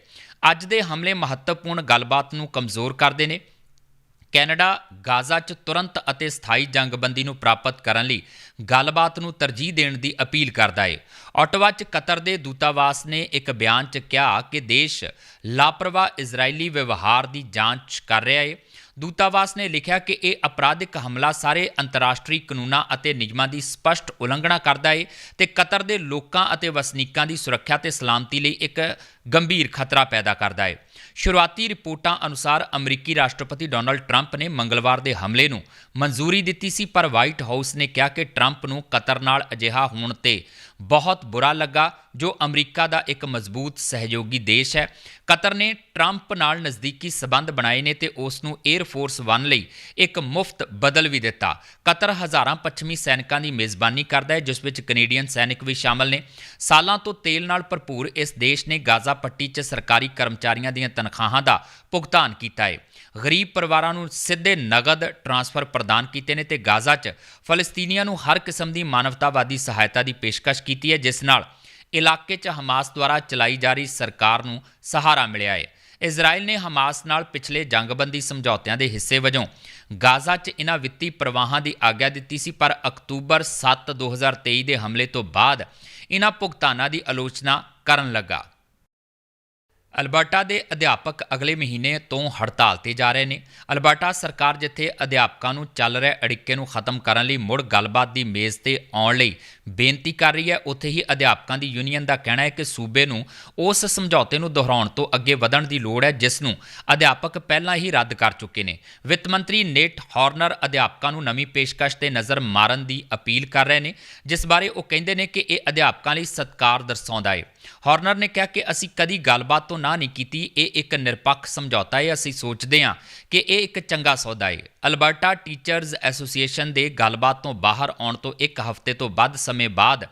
ਅੱਜ ਦੇ ਹਮਲੇ ਮਹੱਤਵਪੂਰਨ ਗੱਲਬਾਤ ਨੂੰ ਕਮਜ਼ੋਰ ਕਰਦੇ ਨੇ। ਕੈਨੇਡਾ, ਗਾਜ਼ਾ 'ਚ ਤੁਰੰਤ ਅਤੇ ਸਥਾਈ ਜੰਗਬੰਦੀ ਨੂੰ ਪ੍ਰਾਪਤ ਕਰਨ ਲਈ ਗੱਲਬਾਤ ਨੂੰ ਤਰਜੀਹ ਦੇਣ ਦੀ ਅਪੀਲ ਕਰਦਾ ਹੈ ਆਟਵਾ 'ਚ ਕਤਰ ਦੇ ਦੂਤਾਵਾਸ ਨੇ ਇੱਕ ਬਿਆਨ 'ਚ ਕਿਹਾ ਕਿ ਦੇਸ਼ ਲਾਪਰਵਾਹ ਇਜ਼ਰਾਈਲੀ ਵਿਵਹਾਰ ਦੀ ਜਾਂਚ ਕਰ ਰਿਹਾ ਹੈ ਦੂਤਾਵਾਸ ਨੇ ਲਿਖਿਆ ਕਿ ਇਹ ਅਪਰਾਧਿਕ ਹਮਲਾ ਸਾਰੇ ਅੰਤਰਰਾਸ਼ਟਰੀ ਕਾਨੂੰਨਾਂ ਅਤੇ ਨਿਯਮਾਂ ਦੀ ਸਪਸ਼ਟ ਉਲੰਘਣਾ ਕਰਦਾ ਹੈ ਤੇ ਕਤਰ ਦੇ ਲੋਕਾਂ ਅਤੇ ਵਸਨੀਕਾਂ ਦੀ ਸੁਰੱਖਿਆ ਤੇ ਸਲਾਮਤੀ ਲਈ ਇੱਕ ਗੰਭੀਰ ਖਤਰਾ ਪੈਦਾ ਕਰਦਾ ਹੈ ਸ਼ੁਰੂਆਤੀ ਰਿਪੋਰਟਾਂ ਅਨੁਸਾਰ ਅਮਰੀਕੀ ਰਾਸ਼ਟਰਪਤੀ ਡੋਨਾਲਡ ਟਰੰਪ ਨੇ ਮੰਗਲਵਾਰ ਦੇ ਹਮਲੇ ਨੂੰ ਮਨਜ਼ੂਰੀ ਦਿੱਤੀ ਸੀ, ਪਰ ਵਾਈਟ ਹਾਊਸ ਨੇ ਕਿਹਾ ਕਿ ਟਰੰਪ ਨੂੰ ਕਤਰ ਨਾਲ ਅਜਿਹਾ ਹੋਣ ਤੇ ਬਹੁਤ ਬੁਰਾ ਲੱਗਾ, ਜੋ ਅਮਰੀਕਾ ਦਾ ਇੱਕ ਮਜ਼ਬੂਤ, ਸਹਿਯੋਗੀ ਦੇਸ਼ ਹੈ। ਕਤਰ ਨੇ ਟਰੰਪ ਨਾਲ ਨਜ਼ਦੀਕੀ ਸਬੰਧ ਬਣਾਏ ਨੇ ਤੇ ਉਸ ਨੂੰ 에ਅਰ ਫੋਰਸ 1 ਲਈ ਇੱਕ ਮੁਫਤ ਬਦਲ ਵੀ ਦਿੱਤਾ। ਕਤਰ ਹਜ਼ਾਰਾਂ ਪੱਛਮੀ ਸੈਨਿਕਾਂ ਦੀ ਮੇਜ਼ਬਾਨੀ ਕਰਦਾ ਹੈ, ਜਿਸ ਵਿੱਚ ਕੈਨੇਡੀਅਨ ਸੈਨਿਕ ਵੀ ਸ਼ਾਮਲ ਨੇ। ਸਾਲਾਂ ਤੋਂ ਤੇਲ ਨਾਲ ਭਰਪੂਰ ਇਸ ਦੇਸ਼ ਨੇ ਗਾਜ਼ਾ ਪੱਟੀ 'ਚ ਸਰਕਾਰੀ ਕਰਮਚਾਰੀਆਂ ਦੀਆਂ ਤਨਖਾਹਾਂ ਦਾ ਭੁਗਤਾਨ ਕੀਤਾ ਹੈ। ਗਰੀਬ ਪਰਿਵਾਰਾਂ ਨੂੰ ਸਿੱਧੇ ਨਗਦ ਟਰਾਂਸਫਰ ਪ੍ਰਦਾਨ ਕੀਤੇ ਨੇ ਤੇ ਗਾਜ਼ਾ 'ਚ ਫਲਸਤੀਨੀਆਂ ਨੂੰ ਹਰ ਕਿਸਮ ਦੀ ਮਾਨਵਤਾਵਾਦੀ ਸਹਾਇਤਾ ਦੀ ਪੇਸ਼ਕਸ਼ ਕੀਤੀ ਹੈ, ਜਿਸ ਨਾਲ ਇਲਾਕੇ 'ਚ ਹਮਾਸ ਦੁਆਰਾ ਚਲਾਈ ਜਾ ਰਹੀ ਸਰਕਾਰ ਨੂੰ ਸਹਾਰਾ ਮਿਲਿਆ ਹੈ। ਇਜ਼ਰਾਈਲ ਨੇ ਹਮਾਸ ਨਾਲ ਪਿਛਲੇ ਜੰਗਬੰਦੀ ਸਮਝੌਤਿਆਂ ਦੇ ਹਿੱਸੇ ਵਜੋਂ ਗਾਜ਼ਾ 'ਚ ਇਹਨਾਂ ਵਿੱਤੀ ਪ੍ਰਵਾਹਾਂ ਦੀ ਆਗਿਆ ਦਿੱਤੀ ਸੀ, ਪਰ ਅਕਤੂਬਰ 7 2023 ਦੇ ਹਮਲੇ ਤੋਂ ਬਾਅਦ ਇਹਨਾਂ ਭੁਗਤਾਨਾਂ ਦੀ ਆਲੋਚਨਾ ਕਰਨ ਲੱਗਾ। ਅਲਬਰਟਾ ਦੇ ਅਧਿਆਪਕ ਅਗਲੇ ਮਹੀਨੇ ਤੋਂ ਹੜਤਾਲ ਤੇ ਜਾ ਰਹੇ ਨੇ। ਅਲਬਰਟਾ ਸਰਕਾਰ ਜਿੱਥੇ ਅਧਿਆਪਕਾਂ ਨੂੰ ਚੱਲ ਰਹੇ ਅੜਿੱਕੇ ਨੂੰ ਖਤਮ ਕਰਨ ਲਈ ਮੁੜ ਗੱਲਬਾਤ ਦੀ ਮੇਜ਼ ਤੇ ਆਉਣ ਲਈ ਬੇਨਤੀ ਕਰ ਰਹੀ ਹੈ, ਉੱਥੇ ਹੀ ਅਧਿਆਪਕਾਂ ਦੀ ਯੂਨੀਅਨ ਦਾ ਕਹਿਣਾ ਹੈ ਕਿ ਸੂਬੇ ਨੂੰ ਉਸ ਸਮਝੌਤੇ ਨੂੰ ਦੁਹਰਾਉਣ ਤੋਂ ਅੱਗੇ ਵਧਣ ਦੀ ਲੋੜ ਹੈ, ਜਿਸ ਨੂੰ ਅਧਿਆਪਕ ਪਹਿਲਾਂ ਹੀ ਰੱਦ ਕਰ ਚੁੱਕੇ ਨੇ। ਵਿੱਤ ਮੰਤਰੀ ਨੇਟ ਹਾਰਨਰ ਅਧਿਆਪਕਾਂ ਨੂੰ ਨਵੀਂ ਪੇਸ਼ਕਸ਼ ਤੇ ਨਜ਼ਰ ਮਾਰਨ ਦੀ ਅਪੀਲ ਕਰ ਰਹੇ ਨੇ, ਜਿਸ ਬਾਰੇ ਉਹ ਕਹਿੰਦੇ ਨੇ ਕਿ ਇਹ ਅਧਿਆਪਕਾਂ ਲਈ ਸਤਿਕਾਰ ਦਰਸਾਉਂਦਾ ਹੈ। ਹਾਰਨਰ ਨੇ ਕਿਹਾ ਕਿ ਅਸੀਂ ਕਦੀ ਗੱਲਬਾਤ ਤੋਂ ਨਾ ਨਹੀਂ ਕੀਤੀ। ਇਹ ਇੱਕ ਨਿਰਪੱਖ ਸਮਝੌਤਾ ਹੈ। ਅਸੀਂ ਸੋਚਦੇ ਹਾਂ ਕਿ ਇਹ ਇੱਕ ਚੰਗਾ ਸੌਦਾ ਹੈ। ਅਲਬਰਟਾ ਟੀਚਰਜ਼ ਐਸੋਸੀਏਸ਼ਨ ਦੇ ਗੱਲਬਾਤ ਤੋਂ ਬਾਹਰ ਆਉਣ ਤੋਂ ਇੱਕ ਹਫ਼ਤੇ ਤੋਂ ਵੱਧ ਸਮੇਂ ਬਾਅਦ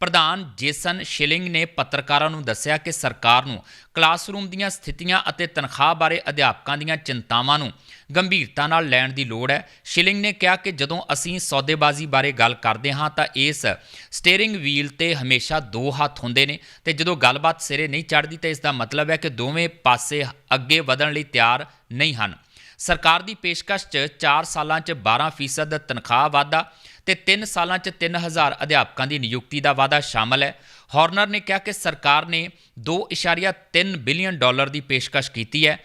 ਪ੍ਰਧਾਨ ਜੇਸਨ ਸ਼ਿਲਿੰਗ ਨੇ ਪੱਤਰਕਾਰਾਂ ਨੂੰ ਦੱਸਿਆ ਕਿ ਸਰਕਾਰ ਨੂੰ ਕਲਾਸਰੂਮ ਦੀਆਂ ਸਥਿਤੀਆਂ ਅਤੇ ਤਨਖਾਹ ਬਾਰੇ ਅਧਿਆਪਕਾਂ ਦੀਆਂ ਚਿੰਤਾਵਾਂ ਨੂੰ ਗੰਭੀਰਤਾ ਨਾਲ ਲੈਣ ਦੀ ਲੋੜ ਹੈ। ਸ਼ਿਲਿੰਗ ਨੇ ਕਿਹਾ ਕਿ ਜਦੋਂ ਅਸੀਂ ਸੌਦੇਬਾਜ਼ੀ ਬਾਰੇ ਗੱਲ ਕਰਦੇ ਹਾਂ ਤਾਂ ਇਸ ਸਟੀਅਰਿੰਗ ਵੀਲ ਤੇ ਹਮੇਸ਼ਾ ਦੋ ਹੱਥ ਹੁੰਦੇ ਨੇ ਤੇ ਜਦੋਂ ਗੱਲਬਾਤ ਸਿਰੇ ਨਹੀਂ ਚੜ੍ਹਦੀ ਤਾਂ ਇਸ ਦਾ ਮਤਲਬ ਹੈ ਕਿ ਦੋਵੇਂ ਪਾਸੇ ਅੱਗੇ ਵਧਣ ਲਈ ਤਿਆਰ ਨਹੀਂ ਹਨ। ਸਰਕਾਰ ਦੀ ਪੇਸ਼ਕਸ਼ 'ਚ 4 ਸਾਲਾਂ 'ਚ 12% ਤਨਖਾਹ ਵਾਧਾ ਤੇ 3 ਸਾਲਾਂ 'ਚ 3000 ਅਧਿਆਪਕਾਂ ਦੀ ਨਿਯੁਕਤੀ ਦਾ ਵਾਅਦਾ ਸ਼ਾਮਲ ਹੈ। ਹਾਰਨਰ ਨੇ ਕਿਹਾ ਕਿ ਸਰਕਾਰ ਨੇ 2.3 ਬਿਲੀਅਨ ਡਾਲਰ ਦੀ ਪੇਸ਼ਕਸ਼ ਕੀਤੀ ਹੈ।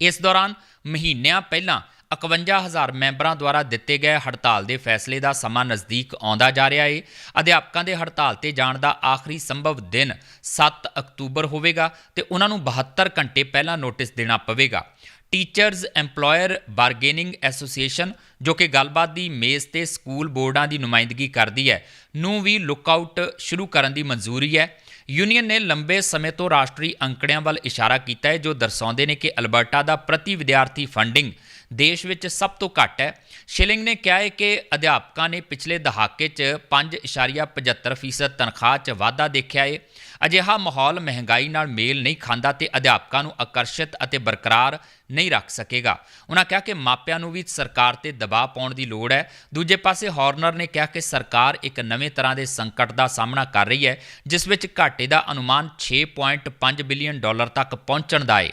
ਇਸ ਦੌਰਾਨ ਮਹੀਨਿਆਂ ਪਹਿਲਾਂ 51000 ਮੈਂਬਰਾਂ ਦੁਆਰਾ ਦਿੱਤੇ ਗਏ ਹੜਤਾਲ ਦੇ ਫੈਸਲੇ ਦਾ ਸਮਾਂ ਨਜ਼ਦੀਕ ਆਉਂਦਾ ਜਾ ਰਿਹਾ ਹੈ ਅਧਿਆਪਕਾਂ ਦੇ ਹੜਤਾਲ ਤੇ ਜਾਣ ਦਾ ਆਖਰੀ ਸੰਭਵ ਦਿਨ 7 ਅਕਤੂਬਰ ਹੋਵੇਗਾ ਤੇ ਉਹਨਾਂ ਨੂੰ 72 ਘੰਟੇ ਪਹਿਲਾਂ ਨੋਟਿਸ ਦੇਣਾ ਪਵੇਗਾ। ਟੀਚਰਜ਼ EMPLOYER ਬਾਰਗੇਨਿੰਗ ਐਸੋਸੀਏਸ਼ਨ ਜੋ ਕਿ ਗੱਲਬਾਤ ਦੀ ਮੇਜ਼ ਤੇ ਸਕੂਲ ਬੋਰਡਾਂ ਦੀ ਨੁਮਾਇੰਦਗੀ ਕਰਦੀ ਹੈ, ਨੂੰ ਵੀ ਲੁੱਕਆਊਟ ਸ਼ੁਰੂ ਕਰਨ ਦੀ ਮਨਜ਼ੂਰੀ ਹੈ। ਯੂਨੀਅਨ ਨੇ ਲੰਬੇ ਸਮੇਂ ਤੋਂ ਰਾਸ਼ਟਰੀ ਅੰਕੜਿਆਂ ਵੱਲ ਇਸ਼ਾਰਾ ਕੀਤਾ ਹੈ, ਜੋ ਦਰਸਾਉਂਦੇ ਨੇ ਕਿ ਅਲਬਰਟਾ ਦਾ ਪ੍ਰਤੀ ਵਿਦਿਆਰਥੀ ਫੰਡਿੰਗ ਦੇਸ਼ ਵਿੱਚ ਸਭ ਤੋਂ ਘੱਟ ਹੈ। ਸ਼ਿਲਿੰਗ ਨੇ ਕਿਹਾ ਹੈ ਕਿ ਅਧਿਆਪਕਾਂ ਨੇ ਪਿਛਲੇ ਦਹਾਕੇ 'ਚ 5.75% ਤਨਖਾਹ 'ਚ ਵਾਧਾ ਦੇਖਿਆ ਹੈ। ਅਜਿਹਾ ਮਾਹੌਲ ਮਹਿੰਗਾਈ ਨਾਲ ਮੇਲ ਨਹੀਂ ਖਾਂਦਾ ਤੇ ਅਧਿਆਪਕਾਂ ਨੂੰ ਆਕਰਸ਼ਿਤ ਅਤੇ ਬਰਕਰਾਰ ਨਹੀਂ ਰੱਖ ਸਕੇਗਾ। ਉਹਨਾਂ ਕਿਹਾ ਕਿ ਮਾਪਿਆਂ ਨੂੰ ਵੀ ਸਰਕਾਰ ਤੇ ਦਬਾਅ ਪਾਉਣ ਦੀ ਲੋੜ ਹੈ। ਦੂਜੇ ਪਾਸੇ ਹਾਰਨਰ ਨੇ ਕਿਹਾ ਕਿ ਸਰਕਾਰ ਇੱਕ ਨਵੇਂ ਤਰ੍ਹਾਂ ਦੇ ਸੰਕਟ ਦਾ ਸਾਹਮਣਾ ਕਰ ਰਹੀ ਹੈ, ਜਿਸ ਵਿੱਚ ਘਾਟੇ ਦਾ ਅਨੁਮਾਨ 6.5 ਬਿਲੀਅਨ ਡਾਲਰ ਤੱਕ ਪਹੁੰਚਣ ਦਾ ਹੈ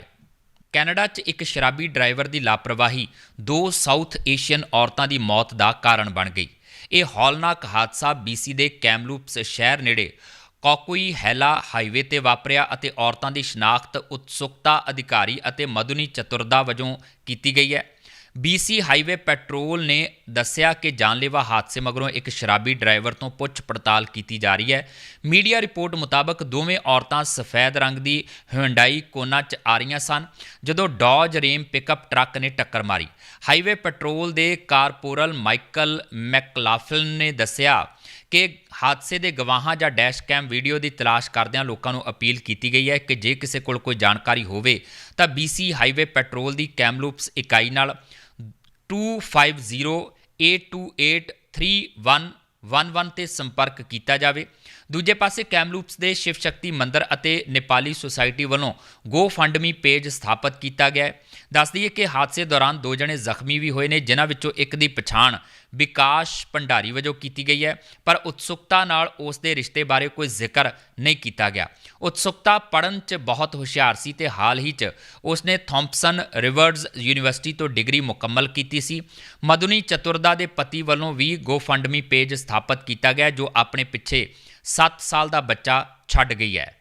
ਕੈਨੇਡਾ 'ਚ ਇੱਕ ਸ਼ਰਾਬੀ ਡਰਾਈਵਰ ਦੀ ਲਾਪਰਵਾਹੀ ਦੋ ਸਾਊਥ ਏਸ਼ੀਅਨ ਔਰਤਾਂ ਦੀ ਮੌਤ ਦਾ ਕਾਰਨ ਬਣ ਗਈ। ਇਹ ਹੌਲਨਾਕ ਹਾਦਸਾ BC ਦੇ ਕੈਮਲੂਪਸ ਸ਼ਹਿਰ ਨੇੜੇ ਕੋਕੂਈ ਹੈਲਾ ਹਾਈਵੇ ਤੇ ਵਾਪਰਿਆ ਅਤੇ ਔਰਤਾਂ ਦੀ ਸ਼ਨਾਖਤ ਉਤਸੁਕਤਾ ਅਧਿਕਾਰੀ ਅਤੇ ਮਦੁਨੀ ਚਤੁਰਦਾ ਵਜੋਂ ਕੀਤੀ ਗਈ ਹੈ। BC ਹਾਈਵੇ ਪੈਟਰੋਲ ਨੇ ਦੱਸਿਆ ਕਿ ਜਾਨਲੇਵਾ ਹਾਦਸੇ ਮਗਰੋਂ ਇੱਕ ਸ਼ਰਾਬੀ ਡਰਾਈਵਰ ਤੋਂ ਪੁੱਛ ਪੜਤਾਲ ਕੀਤੀ ਜਾ ਰਹੀ ਹੈ। ਮੀਡੀਆ ਰਿਪੋਰਟ ਮੁਤਾਬਕ ਦੋਵੇਂ ਔਰਤਾਂ ਸਫੈਦ ਰੰਗ ਦੀ hyundai ਕੋਨਾ 'ਚ ਆ ਰਹੀਆਂ ਸਨ, ਜਦੋਂ ਡੌਜ ਰੇਮ ਪਿਕਅਪ ਟਰੱਕ ਨੇ ਟੱਕਰ ਮਾਰੀ। ਹਾਈਵੇ ਪੈਟਰੋਲ ਦੇ ਕਾਰਪੋਰਲ ਮਾਈਕਲ ਮੈਕਲਾਫਲਿਨ ਨੇ ਦੱਸਿਆ ਕਿ ਹਾਦਸੇ ਦੇ ਗਵਾਹਾਂ ਜਾਂ ਡੈਸ਼ ਕੈਮ ਵੀਡੀਓ ਦੀ ਤਲਾਸ਼ ਕਰਦਿਆਂ ਲੋਕਾਂ ਨੂੰ ਅਪੀਲ ਕੀਤੀ ਗਈ ਹੈ ਕਿ ਜੇ ਕਿਸੇ ਕੋਲ ਕੋਈ ਜਾਣਕਾਰੀ ਹੋਵੇ, ਤਾਂ BC ਹਾਈਵੇ ਪੈਟਰੋਲ ਦੀ ਕੈਮਲੂਪਸ ਇਕਾਈ ਨਾਲ 2508283111 ਤੇ ਸੰਪਰਕ ਕੀਤਾ ਜਾਵੇ। ਦੂਜੇ ਪਾਸੇ ਕੈਮਲੂਪਸ ਦੇ ਸ਼ਿਵ ਸ਼ਕਤੀ ਮੰਦਿਰ ਅਤੇ ਨੇਪਾਲੀ ਸੁਸਾਇਟੀ ਵੱਲੋਂ ਗੋ ਫੰਡਮੀ ਪੇਜ ਸਥਾਪਿਤ ਕੀਤਾ ਗਿਆ ਹੈ। ਦੱਸ ਦਈਏ ਕਿ ਹਾਦਸੇ ਦੌਰਾਨ ਦੋ ਜਣੇ ਜ਼ਖਮੀ ਵੀ ਹੋਏ ਨੇ, ਜਿਨ੍ਹਾਂ ਵਿੱਚੋਂ ਇੱਕ ਦੀ ਪਛਾਣ ਵਿਕਾਸ ਭੰਡਾਰੀ ਵਜੋਂ ਕੀਤੀ ਗਈ ਹੈ, ਪਰ ਉਤਸੁਕਤਾ ਨਾਲ ਉਸ ਦੇ ਰਿਸ਼ਤੇ ਬਾਰੇ ਕੋਈ ਜ਼ਿਕਰ ਨਹੀਂ ਕੀਤਾ ਗਿਆ। ਉਤਸੁਕਤਾ ਪੜਨ 'ਚ ਬਹੁਤ ਹੁਸ਼ਿਆਰ ਸੀ ਤੇ ਹਾਲ ਹੀ 'ਚ ਉਸ ਨੇ ਥੌਮਪਸਨ ਰਿਵਰਜ਼ ਯੂਨੀਵਰਸਿਟੀ ਤੋਂ ਡਿਗਰੀ ਮੁਕੰਮਲ ਕੀਤੀ ਸੀ। ਮਧੁਨੀ ਚਤੁਰਦਾ ਦੇ ਪਤੀ ਵੱਲੋਂ ਵੀ ਗੋਫੰਡਮੀ ਪੇਜ ਸਥਾਪਿਤ ਕੀਤਾ ਗਿਆ, ਜੋ ਆਪਣੇ ਪਿੱਛੇ 7 ਸਾਲ ਦਾ ਬੱਚਾ ਛੱਡ ਗਈ ਹੈ।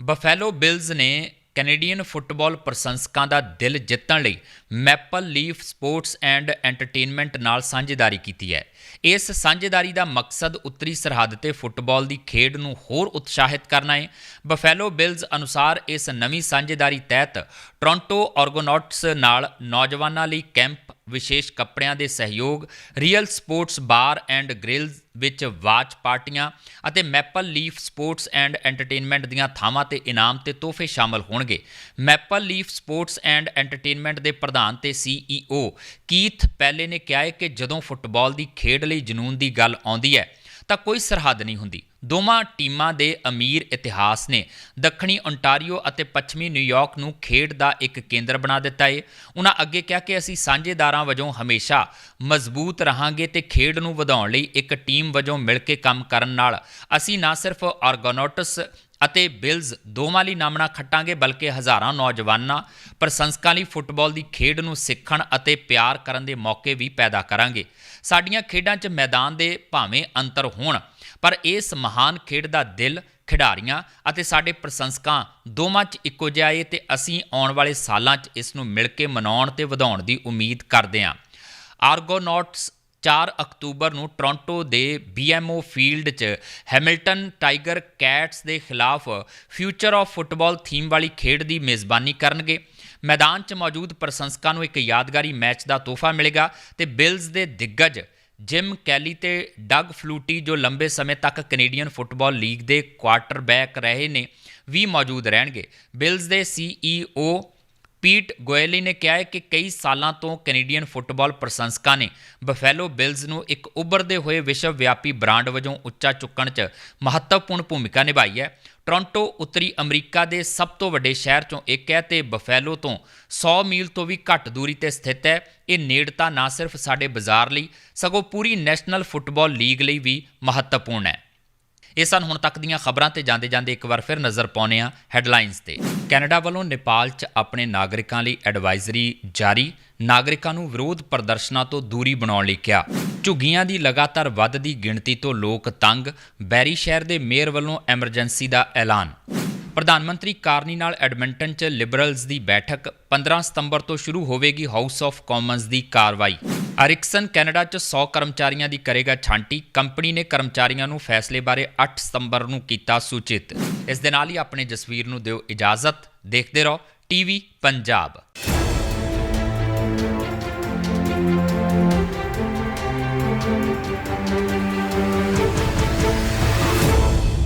ਬਫੈਲੋ ਬਿਲਜ਼ ਨੇ ਕੈਨੇਡੀਅਨ ਫੁੱਟਬਾਲ ਪ੍ਰਸ਼ੰਸਕਾਂ ਦਾ ਦਿਲ ਜਿੱਤਣ ਲਈ Maple Leaf Sports and Entertainment ਨਾਲ ਸਾਂਝੇਦਾਰੀ ਕੀਤੀ ਹੈ। ਇਸ ਸਾਂਝੇਦਾਰੀ ਦਾ ਮਕਸਦ ਉੱਤਰੀ ਸਰਹੱਦ ਤੇ ਫੁੱਟਬਾਲ ਦੀ ਖੇਡ ਨੂੰ ਹੋਰ ਉਤਸ਼ਾਹਿਤ ਕਰਨਾ ਹੈ। ਬਫੈਲੋ ਬਿਲਜ਼ ਅਨੁਸਾਰ ਇਸ ਨਵੀਂ ਸਾਂਝੇਦਾਰੀ ਤਹਿਤ ਟੋਰਾਂਟੋ ਆਰਗੋਨੌਟਸ ਨਾਲ ਨੌਜਵਾਨਾਂ ਲਈ ਕੈਂਪ ਵਿਸ਼ੇਸ਼ ਕੱਪੜਿਆਂ ਦੇ ਸਹਿਯੋਗ Real Sports Bar and Grills ਵਿੱਚ ਵਾਚ ਪਾਰਟੀਆਂ ਅਤੇ Maple Leaf Sports and Entertainment ਦੀਆਂ ਥਾਵਾਂ ਤੇ ਇਨਾਮ ਤੇ ਤੋਹਫੇ ਸ਼ਾਮਲ ਹੋਣਗੇ। Maple Leaf Sports and Entertainment ਦੇ ਪ੍ਰਧਾਨ ਤੇ ਸੀਈਓ ਕੀਥ ਪਹਿਲੇ ਨੇ ਕਿਹਾ ਹੈ ਕਿ ਜਦੋਂ ਫੁੱਟਬਾਲ ਦੀ ਖੇਡ ਲਈ ਜਨੂਨ ਦੀ ਗੱਲ ਆਉਂਦੀ ਹੈ ਤਾਂ ਕੋਈ ਸਰਹੱਦ ਨਹੀਂ ਹੁੰਦੀ। ਦੋਵਾਂ ਟੀਮਾਂ ਦੇ ਅਮੀਰ ਇਤਿਹਾਸ ਨੇ ਦੱਖਣੀ ਓਨਟਾਰੀਓ ਅਤੇ ਪੱਛਮੀ ਨਿਊਯਾਰਕ ਨੂੰ ਖੇਡ ਦਾ ਇੱਕ ਕੇਂਦਰ ਬਣਾ ਦਿੱਤਾ ਏ। ਉਹਨਾਂ ਅੱਗੇ ਕਿਹਾ ਕਿ ਅਸੀਂ ਸਾਂਝੇਦਾਰਾਂ ਵਜੋਂ ਹਮੇਸ਼ਾ ਮਜ਼ਬੂਤ ਰਹਾਂਗੇ ਤੇ ਖੇਡ ਨੂੰ ਵਧਾਉਣ ਲਈ ਇੱਕ ਟੀਮ ਵਜੋਂ ਮਿਲ ਕੇ ਕੰਮ ਕਰਨ ਨਾਲ ਅਸੀਂ ਨਾ ਸਿਰਫ ਆਰਗੋਨੌਟਸ ਅਤੇ ਬਿਲਜ਼ ਦੋਵਾਂ ਲਈ ਨਾਮਣਾ ਖੱਟਾਂਗੇ, ਬਲਕਿ ਹਜ਼ਾਰਾਂ ਨੌਜਵਾਨਾਂ ਪ੍ਰਸ਼ੰਸਕਾਂ ਲਈ ਫੁੱਟਬਾਲ ਦੀ ਖੇਡ ਨੂੰ ਸਿੱਖਣ ਅਤੇ ਪਿਆਰ ਕਰਨ ਦੇ ਮੌਕੇ ਵੀ ਪੈਦਾ ਕਰਾਂਗੇ। ਸਾਡੀਆਂ ਖੇਡਾਂ 'ਚ ਮੈਦਾਨ ਦੇ ਭਾਵੇਂ ਅੰਤਰ ਹੋਣ, ਪਰ ਇਸ ਮਹਾਨ ਖੇਡ ਦਾ ਦਿਲ, ਖਿਡਾਰੀਆਂ ਅਤੇ ਸਾਡੇ ਪ੍ਰਸ਼ੰਸਕਾਂ ਦੋਵਾਂ 'ਚ ਇੱਕੋ ਜਿਹਾ ਹੈ ਤੇ ਅਸੀਂ ਆਉਣ ਵਾਲੇ ਸਾਲਾਂ 'ਚ ਇਸ ਨੂੰ ਮਿਲ ਕੇ ਮਨਾਉਣ ਤੇ ਵਧਾਉਣ ਦੀ ਉਮੀਦ ਕਰਦੇ ਹਾਂ। ਆਰਗੋਨੌਟਸ 4 ਅਕਤੂਬਰ ਨੂੰ ਟੋਰਾਂਟੋ ਦੇ BMO ਫੀਲਡ 'ਚ ਹੈਮਿਲਟਨ ਟਾਈਗਰ ਕੈਟਸ ਦੇ ਖਿਲਾਫ ਫਿਊਚਰ ਆਫ ਫੁੱਟਬਾਲ ਥੀਮ ਵਾਲੀ ਖੇਡ ਦੀ ਮੇਜ਼ਬਾਨੀ ਕਰਨਗੇ। ਮੈਦਾਨ 'ਚ ਮੌਜੂਦ ਪ੍ਰਸ਼ੰਸਕਾਂ ਨੂੰ ਇੱਕ ਯਾਦਗਾਰੀ ਮੈਚ ਦਾ ਤੋਹਫਾ ਮਿਲੇਗਾ ਤੇ ਬਿਲਜ਼ ਦੇ ਦਿੱਗਜ ਜਿਮ ਕੈਲੀ ਤੇ ਡਗ ਫਲੂਟੀ ਜੋ ਲੰਬੇ ਸਮੇਂ ਤੱਕ ਕੈਨੇਡੀਅਨ ਫੁੱਟਬਾਲ ਲੀਗ ਦੇ ਕੁਆਟਰਬੈਕ ਰਹੇ ਨੇ, ਵੀ ਮੌਜੂਦ ਰਹਿਣਗੇ। ਬਿਲਜ਼ ਦੇ ਸੀਈਓ ਪੀਟ ਗੋਇਲੀ ਨੇ ਕਿਹਾ ਹੈ ਕਿ ਕਈ ਸਾਲਾਂ ਤੋਂ ਕੈਨੇਡੀਅਨ ਫੁੱਟਬਾਲ ਪ੍ਰਸ਼ੰਸਕਾਂ ਨੇ ਬਫੈਲੋ ਬਿਲਜ਼ ਨੂੰ ਇੱਕ ਉੱਭਰਦੇ ਹੋਏ ਵਿਸ਼ਵ ਵਿਆਪੀ ਬ੍ਰਾਂਡ ਵਜੋਂ ਉੱਚਾ ਚੁੱਕਣ 'ਚ ਮਹੱਤਵਪੂਰਨ ਭੂਮਿਕਾ ਨਿਭਾਈ ਹੈ। ਟੋਰਾਂਟੋ ਉੱਤਰੀ ਅਮਰੀਕਾ ਦੇ ਸਭ ਤੋਂ ਵੱਡੇ ਸ਼ਹਿਰ 'ਚੋਂ ਇੱਕ ਹੈ ਤੇ ਬਫੈਲੋ ਤੋਂ 100 ਮੀਲ ਤੋਂ ਵੀ ਘੱਟ ਦੂਰੀ ਤੇ ਸਥਿਤ ਹੈ। ਇਹ ਨੇੜਤਾ ਨਾ ਸਿਰਫ ਸਾਡੇ ਬਾਜ਼ਾਰ ਲਈ, ਸਗੋਂ ਪੂਰੀ ਨੈਸ਼ਨਲ ਫੁੱਟਬਾਲ ਲੀਗ ਲਈ ਵੀ ਮਹੱਤਵਪੂਰਨ ਹੈ। ਇਹ ਸਨ ਹੁਣ ਤੱਕ ਦੀਆਂ ਖਬਰਾਂ ਤੇ ਜਾਂਦੇ ਜਾਂਦੇ ਇੱਕ ਵਾਰ ਫਿਰ ਨਜ਼ਰ ਪਾਉਂਦੇ ਹਾਂ ਹੈਡਲਾਈਨਸ ਤੇ। ਕੈਨੇਡਾ ਵੱਲੋਂ ਨੇਪਾਲ 'ਚ ਆਪਣੇ ਨਾਗਰਿਕਾਂ ਲਈ ਐਡਵਾਈਜ਼ਰੀ ਜਾਰੀ, ਨਾਗਰਿਕਾਂ ਨੂੰ ਵਿਰੋਧ ਪ੍ਰਦਰਸ਼ਨਾਂ ਤੋਂ ਦੂਰੀ ਬਣਾਉਣ ਲਈ ਕਿਹਾ। ਝੁੱਗੀਆਂ ਦੀ ਲਗਾਤਾਰ ਵੱਧਦੀ ਗਿਣਤੀ ਤੋਂ ਲੋਕ ਤੰਗ, ਬੈਰੀ ਸ਼ਹਿਰ ਦੇ ਮੇਅਰ ਵੱਲੋਂ ਐਮਰਜੈਂਸੀ ਦਾ ਐਲਾਨ। ਪ੍ਰਧਾਨ ਮੰਤਰੀ ਕਾਰਨੀ ਨਾਲ ਐਡਮਿੰਟਨ 'ਚ ਲਿਬਰਲਜ਼ ਦੀ ਬੈਠਕ 15 ਸਤੰਬਰ ਤੋਂ ਸ਼ੁਰੂ ਹੋਵੇਗੀ ਹਾਊਸ ਆਫ ਕਾਮਨਸ ਦੀ ਕਾਰਵਾਈ। ਅਰਿਕਸਨ, ਕੈਨੇਡਾ 'ਚ 100 ਕਰਮਚਾਰੀਆਂ ਦੀ ਕਰੇਗਾ ਛਾਂਟੀ, ਕੰਪਨੀ ਨੇ ਕਰਮਚਾਰੀਆਂ ਨੂੰ ਫੈਸਲੇ ਬਾਰੇ 8 ਸਤੰਬਰ ਨੂੰ ਕੀਤਾ ਸੂਚਿਤ। ਇਸ ਦੇ ਨਾਲ ਹੀ ਆਪਣੇ ਜਸਵੀਰ ਨੂੰ ਦਿਓ ਇਜਾਜ਼ਤ, ਦੇਖਦੇ ਰਹੋ, ਟੀਵੀ ਪੰਜਾਬ।